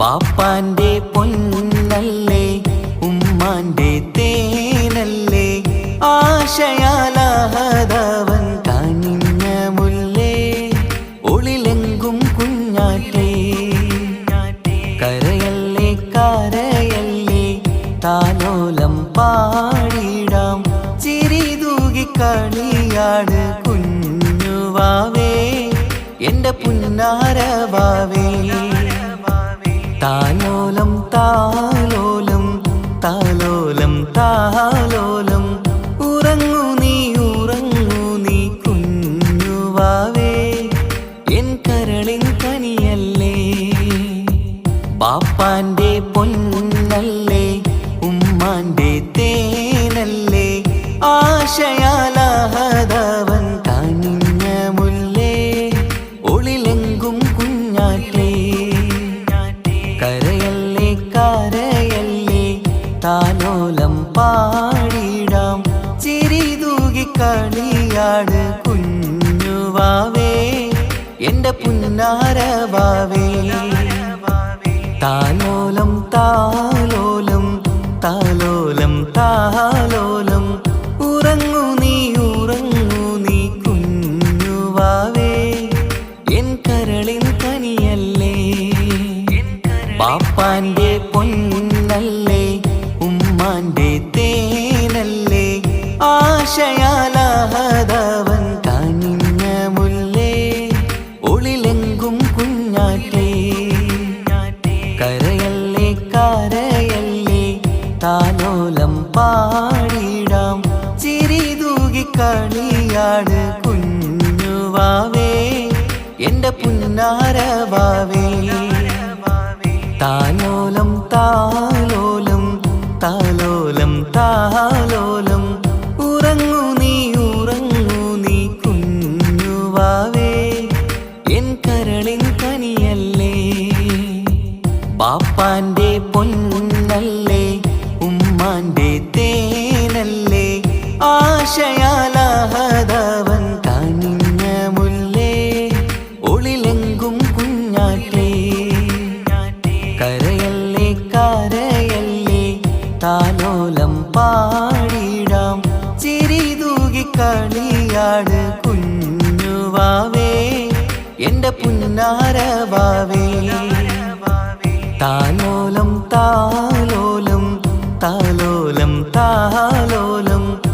ബാപ്പാന്റെ പൊന്നല്ലേ ഉമ്മാന്റെ തേനല്ലേ ആശയാലാഹതവൻ കനിഞ്ഞ മുല്ലേ ഒളിലെങ്കും കുഞ്ഞാറ്റേ. കരയല്ലേ കരയല്ലേ താലോലം പാടിടാം ചിരി തൂകി കളിയാട് കുഞ്ഞുവാവേ. എന്റെ പുന്നാരവാവേ താലോലം താലോലം താലോലം. ഉറങ്ങു നീ ഉറങ്ങു നീ കുഞ്ഞുവാവേ എൻ കരളിൻ കനിയല്ലേ. ബാപ്പാന്റെ പൊന്നല്ലേ താലോലം പാടിടാം. ചിരി തൂകി കളിയാട് കുഞ്ഞുവാവേ എന്റെ പുന്നാരവാവേ താലോലം താലോലം താലോലം താലോലം. ഉറങ്ങൂ നീ ഉറങ്ങൂ നീ കുഞ്ഞുവാവേ എൻ കരളിൻ തനിയല്ലേ പൊന്നല്ലേ ഉമ്മാന്റെ തേനല്ലേ? ആശയാലാഹതവൻ കാണിഞ്ഞ മുല്ലേ? ഒളിലെങ്കും കുഞ്ഞാറ്റേ? കരയല്ലേ കരയല്ലേ? താലോലം പാടിടാം. ചിരി തൂകി കളിയാട് കുഞ്ഞുവാവേ എന്റെ പുന്നാരവാവേ താലോലം താലോലം കരളിൻ കനിയല്ലേ? ബാപ്പാന്റെ പൊന്നല്ലേ ഉമ്മാന്റെ തേനല്ലേ ആശയാലാഹതവൻ കനിഞ്ഞ മുല്ലേ ഒളിലെങ്കും കുഞ്ഞാറ്റേ. കരയല്ലേ കരയല്ലേ താലോലം പാടിടാം ചിരി തൂകി കളിയാട് കുഞ്ഞുവാവേ. എന്റെ പുന്നാരവാവേ. താലോലം താലോലം താലോലം താലോലം.